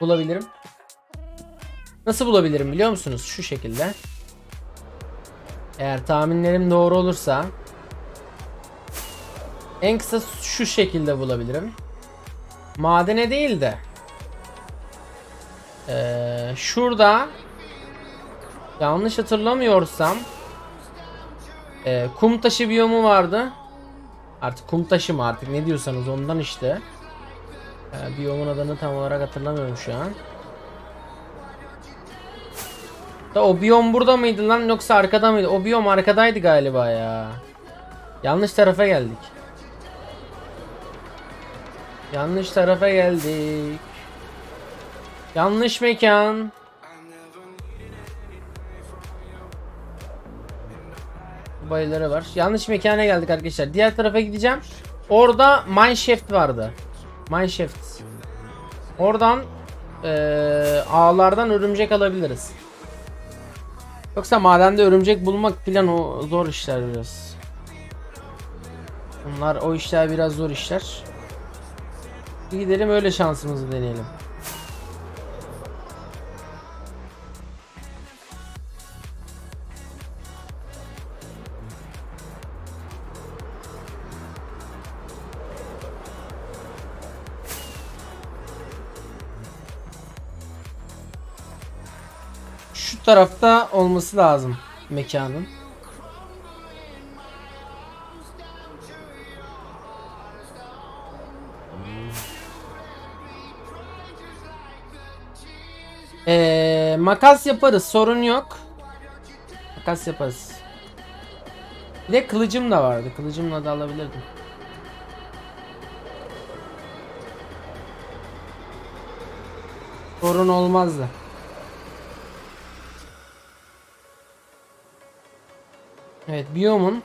bulabilirim? Nasıl bulabilirim biliyor musunuz? Şu şekilde. Eğer tahminlerim doğru olursa en kısa şu şekilde bulabilirim. Madene değil de eee, şurada yanlış hatırlamıyorsam eee, kum taşı biyomu vardı. Artık kum taşı mı artık ne diyorsanız ondan işte. Eee, biyomun adını tam olarak hatırlamıyorum şu an. Da o biyom burada mıydı lan yoksa arkada mıydı? O biyom arkadaydı galiba ya. Yanlış tarafa geldik. Yanlış tarafa geldik. Yanlış mekan. Bayıları var. Yanlış mekana geldik arkadaşlar. Diğer tarafa gideceğim. Orada mineshaft vardı. Mineshaft. Oradan eee ağlardan örümcek alabiliriz. Yoksa madende örümcek bulmak filan o zor işler biraz. Bunlar o işler biraz zor işler. Gidelim öyle şansımızı deneyelim. Tarafta olması lazım mekanın. Ee, makas yaparız sorun yok. Makas yaparız. Bir de kılıcım da vardı. Kılıcımla da alabilirdim. Sorun olmazdı. Evet biyomun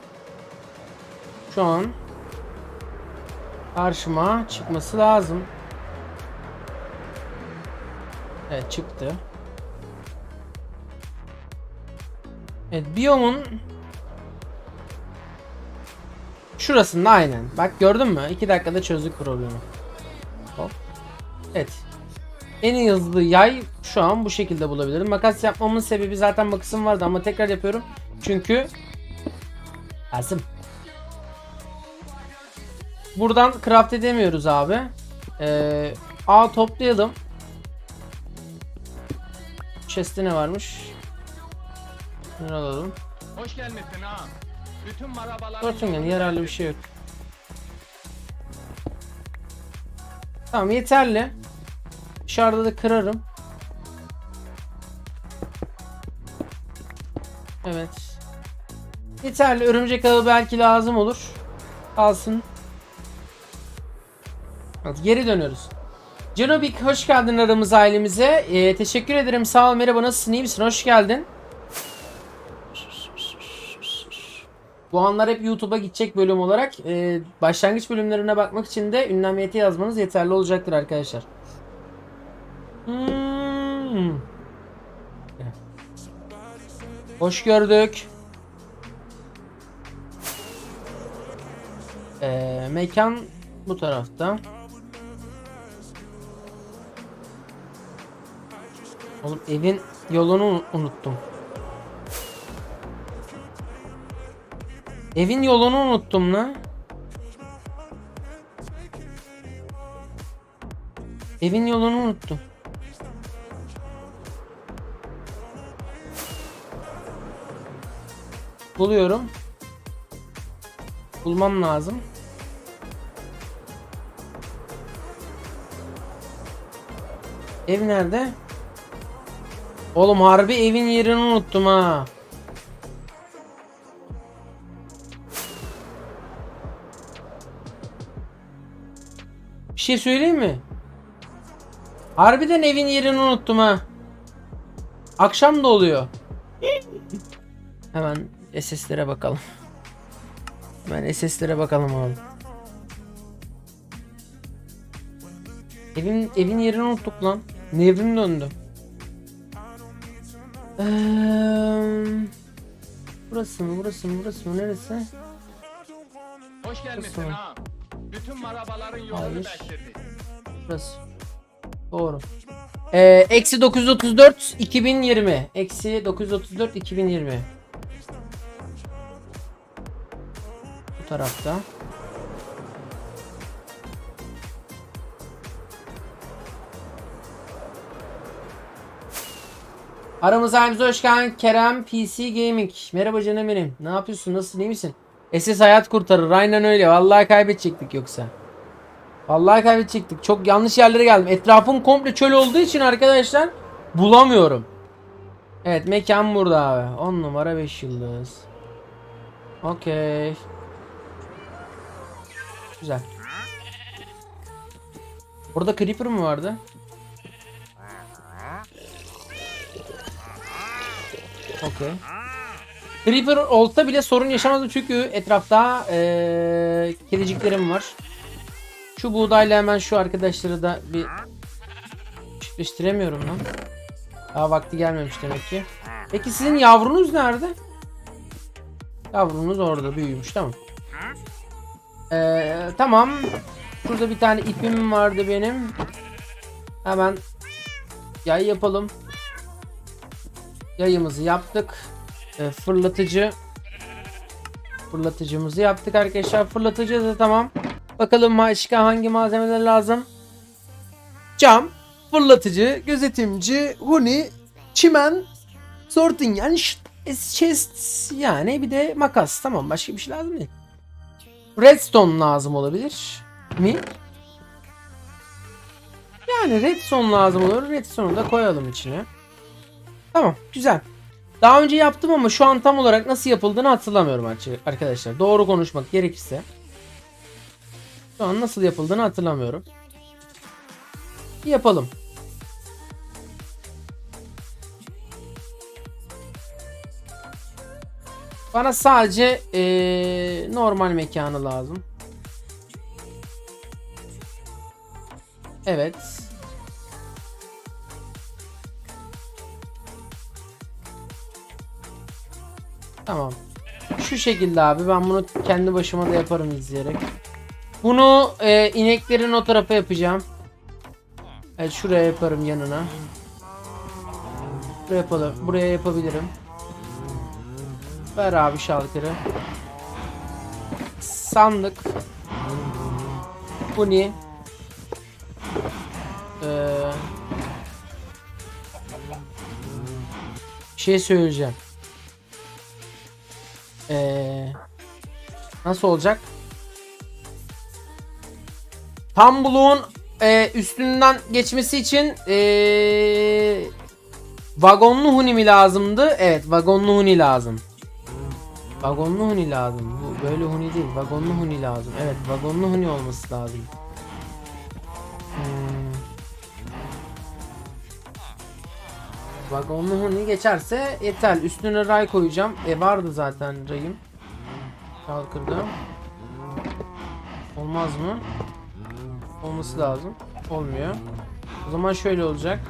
şu an karşıma çıkması lazım. Evet çıktı. Evet biyomun şurasında aynen. Bak gördün mü? 2 dakikada çözdük problemi. Hop. Evet. En hızlı yay şu an bu şekilde bulabilirim. Makas yapmamın sebebi zaten makasım vardı ama tekrar yapıyorum. Çünkü Lazım. Buradan craft edemiyoruz abi. Ee, A toplayalım. Chest'te ne varmış? Şunu alalım. Hoş gelmişsin ha. Bütün marabaların Fortune yararlı bir şey yok. Tamam yeterli. Dışarıda da kırarım. Evet. Yeterli. Örümcek ağı belki lazım olur. Kalsın. Hadi geri dönüyoruz. Canobik hoş geldin aramıza ailemize. Ee, teşekkür ederim. Sağ ol merhaba nasılsın iyi misin? Hoş geldin. Bu anlar hep YouTube'a gidecek bölüm olarak. Ee, başlangıç bölümlerine bakmak için de ünlemiyeti yazmanız yeterli olacaktır arkadaşlar. Hmm. Hoş gördük. Ee, mekan bu tarafta. Oğlum evin yolunu unu- unuttum. Evin yolunu unuttum lan. Evin yolunu unuttum. Buluyorum. Bulmam lazım. Ev nerede? Oğlum harbi evin yerini unuttum ha. Bir şey söyleyeyim mi? Harbiden evin yerini unuttum ha. Akşam da oluyor. Hemen SS'lere bakalım. Hemen SS'lere bakalım abi. Evin evin yerini unuttuk lan. Nevrim döndü. Eee, burası mı? Burası mı? Burası mı? Neresi? Hoş gelmişsin Nasıl? ha. Bütün marabaların yolunu değiştirdi. Burası. Doğru. Ee, Eksi 934 2020. Eksi 934 2020. Bu tarafta. Aramıza aramıza hoş geldin Kerem PC Gaming. Merhaba canım benim. Ne yapıyorsun? Nasılsın? iyi misin? SS hayat kurtarır. Aynen öyle. Vallahi kaybedecektik yoksa. Vallahi kaybedecektik. Çok yanlış yerlere geldim. Etrafım komple çöl olduğu için arkadaşlar bulamıyorum. Evet mekan burada abi. 10 numara 5 yıldız. Okey. Güzel. Burada creeper mı vardı? Okey. Creeper olsa bile sorun yaşamazdım çünkü etrafta eee kediciklerim var. Şu buğdayla hemen şu arkadaşları da bir çiftleştiremiyorum lan. Daha vakti gelmemiş demek ki. Peki sizin yavrunuz nerede? Yavrunuz orada büyümüş tamam. Ee, tamam. Şurada bir tane ipim vardı benim. Hemen yay yapalım. Yayımızı yaptık. Ee, fırlatıcı fırlatıcımızı yaptık arkadaşlar. Fırlatıcı da tamam. Bakalım başka hangi malzemeler lazım? Cam, fırlatıcı, gözetimci, huni, çimen, sortingen, chest yani bir de makas. Tamam başka bir şey lazım değil. Redstone lazım olabilir mi? Yani redstone lazım olur. Redstone'u da koyalım içine. Tamam güzel. Daha önce yaptım ama şu an tam olarak nasıl yapıldığını hatırlamıyorum arkadaşlar. Doğru konuşmak gerekirse. Şu an nasıl yapıldığını hatırlamıyorum. Yapalım. Bana sadece eee, normal mekanı lazım. Evet. Tamam. Şu şekilde abi ben bunu kendi başıma da yaparım izleyerek. Bunu e, ineklerin o tarafa yapacağım. Evet şuraya yaparım yanına. Buraya yapalım. Buraya yapabilirim. Ver abi şalkırı. Sandık. Bu ne? Ee, şey söyleyeceğim. Ee, nasıl olacak? Tam bloğun e, üstünden geçmesi için e, vagonlu huni mi lazımdı? Evet vagonlu huni lazım. Vagonlu huni lazım. Bu böyle huni değil. Vagonlu huni lazım. Evet vagonlu huni olması lazım. Vagonlu huni geçerse yeter. Üstüne ray koyacağım. E vardı zaten rayım. Kalkırdım. Olmaz mı? Olması lazım. Olmuyor. O zaman şöyle olacak.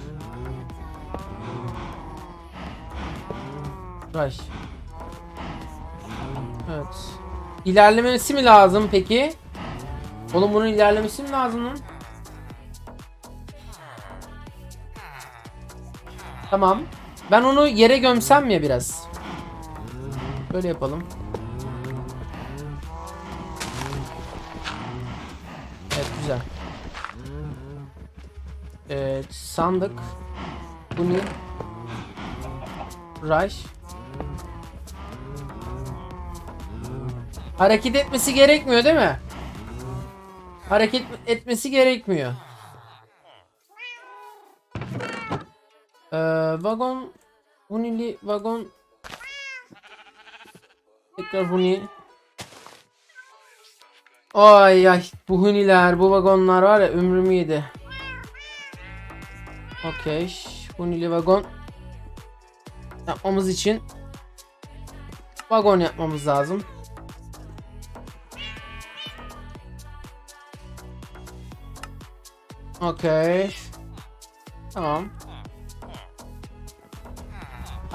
Ray. Evet. İlerlemesi mi lazım peki? Oğlum bunun ilerlemesi mi lazım lan? Tamam. Ben onu yere gömsem ya biraz. Böyle yapalım. Evet güzel. Evet sandık. Bu ne? Rush. Hareket etmesi gerekmiyor değil mi? Hareket etmesi gerekmiyor. Ee, vagon Hunili vagon Tekrar Huni. Ay ay bu Huniler bu vagonlar var ya ömrümü yedi. Okey Hunili vagon Yapmamız için Vagon yapmamız lazım. Okey. Tamam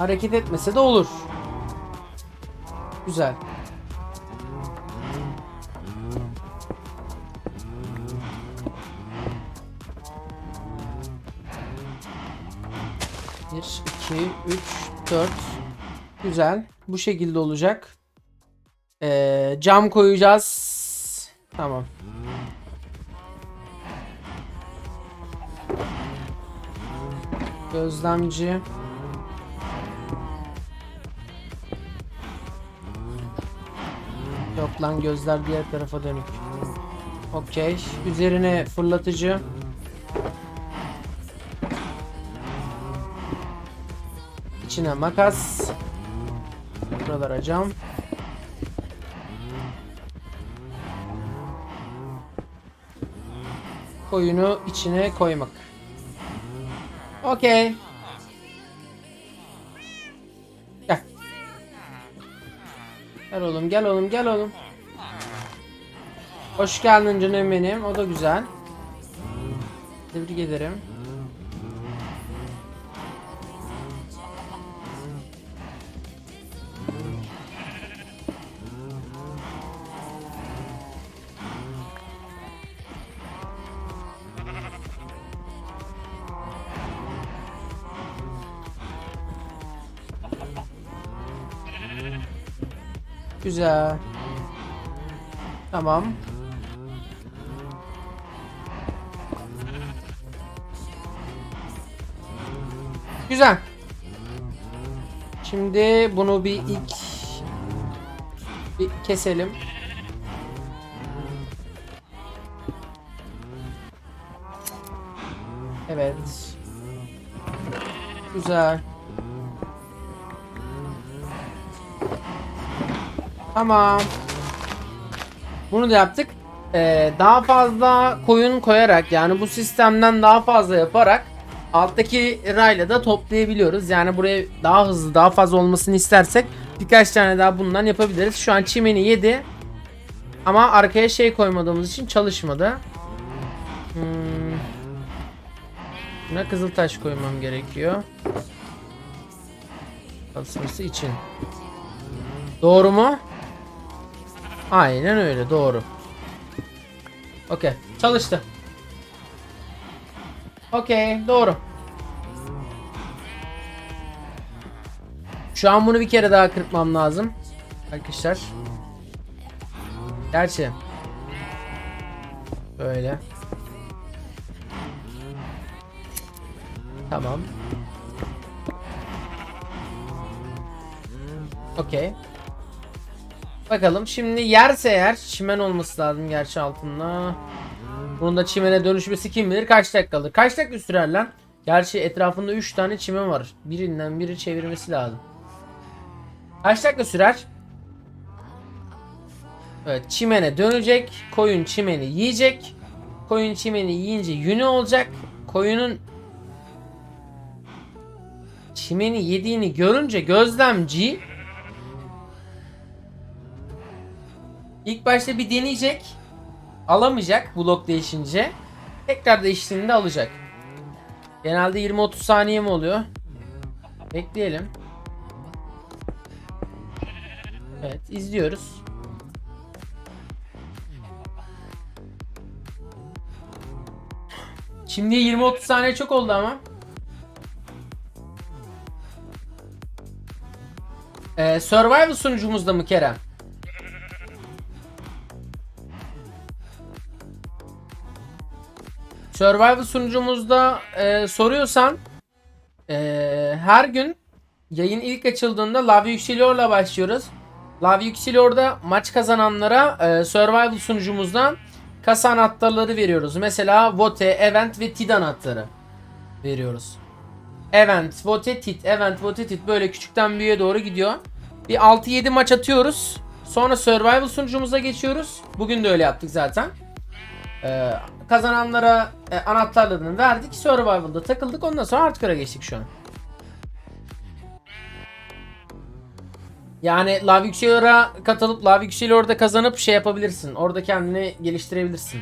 Hareket etmese de olur. Güzel. 1, 2, 3, 4. Güzel. Bu şekilde olacak. Ee, cam koyacağız. Tamam. Gözlemci. Lan gözler diğer tarafa dönük. Okey. Üzerine fırlatıcı. İçine makas. Buralara cam. Koyunu içine koymak. Okey. Gel. Gel oğlum gel oğlum gel oğlum. Hoş geldin canım benim. O da güzel. Tebrik ederim. Güzel. Tamam. Güzel. Şimdi bunu bir ilk bir keselim. Evet. Güzel. Tamam. Bunu da yaptık. Ee, daha fazla koyun koyarak yani bu sistemden daha fazla yaparak alttaki rayla da toplayabiliyoruz. Yani buraya daha hızlı daha fazla olmasını istersek birkaç tane daha bundan yapabiliriz. Şu an çimeni yedi. Ama arkaya şey koymadığımız için çalışmadı. Hmm. Buna kızıltaş koymam gerekiyor. Basması için. Doğru mu? Aynen öyle doğru. Okey çalıştı. Okey doğru. Şu an bunu bir kere daha kırpmam lazım. Arkadaşlar. Gerçi. Böyle. Tamam. Okey. Bakalım şimdi yerse eğer çimen olması lazım gerçi altında. Bunun da çimene dönüşmesi kim bilir kaç dakika. Kaç dakika sürer lan? Gerçi etrafında 3 tane çimen var. Birinden biri çevirmesi lazım. Kaç dakika sürer? Evet çimene dönecek. Koyun çimeni yiyecek. Koyun çimeni yiyince yünü olacak. Koyunun çimeni yediğini görünce gözlemci İlk başta bir deneyecek. Alamayacak blok değişince. Tekrar değiştiğinde alacak. Genelde 20-30 saniye mi oluyor? Bekleyelim. Evet izliyoruz. Şimdi 20-30 saniye çok oldu ama. Ee, Survival sunucumuzda mı Kerem? Survival sunucumuzda e, soruyorsan e, her gün yayın ilk açıldığında Lav Yükseliyor'la başlıyoruz. Lav Yükseliyor'da maç kazananlara e, Survival sunucumuzdan kasa anahtarları veriyoruz. Mesela Vote, Event ve TID anahtarı veriyoruz. Event, Vote, TID, Event, Vote, TID böyle küçükten büyüğe doğru gidiyor. Bir 6-7 maç atıyoruz. Sonra Survival sunucumuza geçiyoruz. Bugün de öyle yaptık zaten. Ee, kazananlara e, anahtarlarını verdik. Survival'da takıldık. Ondan sonra Hardcore'a geçtik şu an. Yani Lav katılıp Lav Yükselor'da kazanıp şey yapabilirsin. Orada kendini geliştirebilirsin.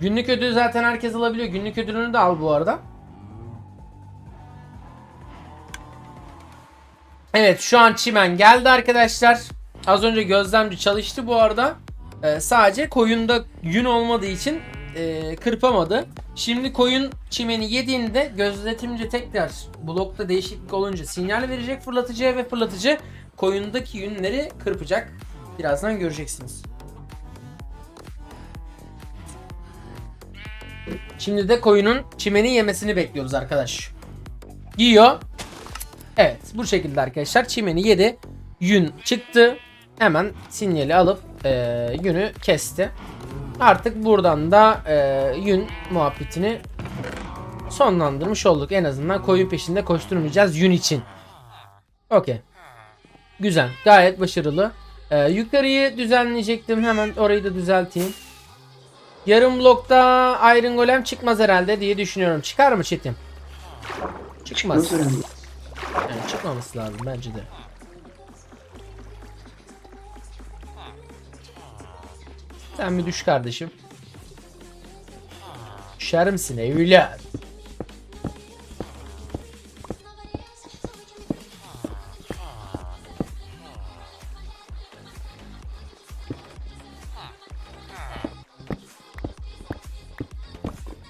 Günlük ödülü zaten herkes alabiliyor. Günlük ödülünü de al bu arada. Evet şu an çimen geldi arkadaşlar. Az önce gözlemci çalıştı bu arada. Ee, sadece koyunda yün olmadığı için e, kırpamadı. Şimdi koyun çimeni yediğinde gözletimci tekrar blokta değişiklik olunca sinyal verecek fırlatıcıya ve fırlatıcı koyundaki yünleri kırpacak. Birazdan göreceksiniz. Şimdi de koyunun çimeni yemesini bekliyoruz arkadaş. Yiyor. Evet bu şekilde arkadaşlar çimeni yedi. Yün çıktı. Hemen sinyali alıp e, yünü kesti. Artık buradan da e, yün muhabbetini sonlandırmış olduk. En azından koyun peşinde koşturmayacağız yün için. Okey. Güzel. Gayet başarılı. E, yukarıyı düzenleyecektim. Hemen orayı da düzelteyim. Yarım blokta Iron Golem çıkmaz herhalde diye düşünüyorum. Çıkar mı Çetin? Çıkmaz. Yani çıkmaması lazım bence de. Sen bir düş kardeşim. Düşer misin evlat?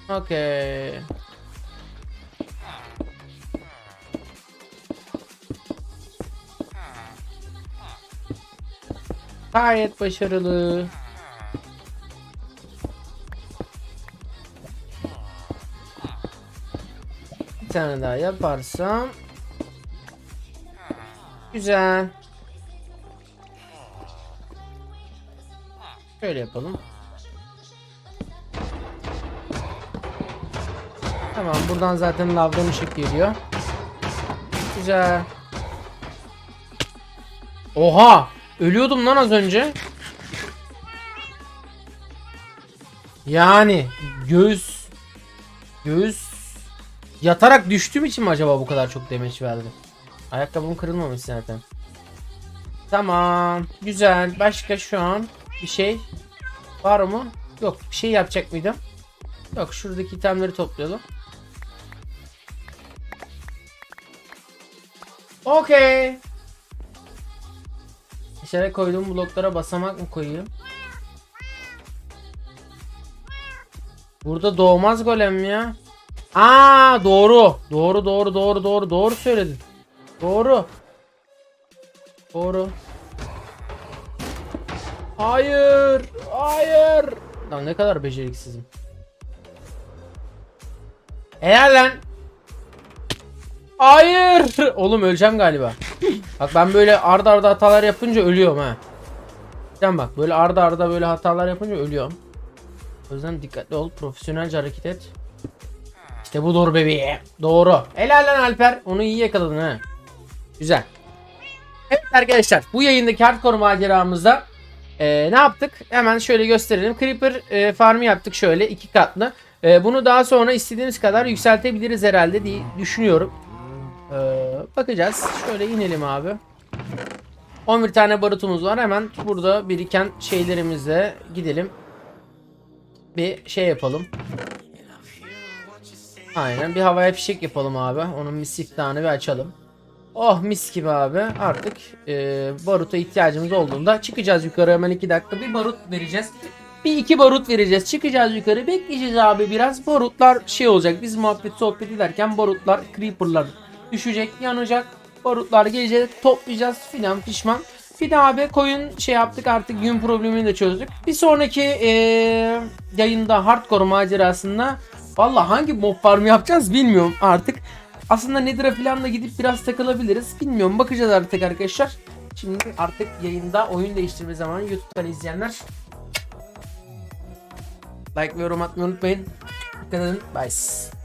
Okay. Gayet başarılı. Tane daha yaparsam Güzel. Şöyle yapalım. Tamam buradan zaten lavdan ışık geliyor. Güzel. Oha! Ölüyordum lan az önce. Yani göğüs göğüs yatarak düştüğüm için mi acaba bu kadar çok demeç verdi? Ayakkabım kırılmamış zaten. Tamam. Güzel. Başka şu an bir şey var mı? Yok. Bir şey yapacak mıydım? Yok. Şuradaki itemleri toplayalım. Okey. İçeri koyduğum bloklara basamak mı koyayım? Burada doğmaz golem ya. Aa doğru. Doğru doğru doğru doğru doğru söyledin. Doğru. Doğru. Hayır. Hayır. Lan ne kadar beceriksizim. Helal lan. Hayır. Oğlum öleceğim galiba. Bak ben böyle arda arda hatalar yapınca ölüyorum ha. Sen bak böyle arda arda böyle hatalar yapınca ölüyorum. O yüzden dikkatli ol. Profesyonelce hareket et. İşte bu doğru bebeğim. Doğru. Helal lan Alper. Onu iyi yakaladın ha. Güzel. Evet arkadaşlar bu yayındaki hardcore maceramızda e, ne yaptık? Hemen şöyle gösterelim. Creeper e, farmı yaptık şöyle iki katlı. E, bunu daha sonra istediğimiz kadar yükseltebiliriz herhalde diye düşünüyorum. E, bakacağız. Şöyle inelim abi. 11 tane barutumuz var. Hemen burada biriken şeylerimizle gidelim. Bir şey yapalım. Aynen bir havaya fişek yapalım abi. Onun mis siftahını bir açalım. Oh mis gibi abi. Artık e, baruta ihtiyacımız olduğunda çıkacağız yukarı hemen 2 dakika bir barut vereceğiz. Bir iki barut vereceğiz. Çıkacağız yukarı. Bekleyeceğiz abi biraz. Barutlar şey olacak. Biz muhabbet sohbet ederken barutlar, creeperlar düşecek, yanacak. Barutlar gelecek. Toplayacağız filan pişman. Bir daha abi koyun şey yaptık artık yün problemini de çözdük. Bir sonraki eee, yayında hardcore macerasında Valla hangi mob farmı yapacağız bilmiyorum artık. Aslında Nether'a falan da gidip biraz takılabiliriz. Bilmiyorum bakacağız artık arkadaşlar. Şimdi artık yayında oyun değiştirme zamanı YouTube'dan izleyenler. Like ve yorum atmayı unutmayın. Dikkat edin. Bye.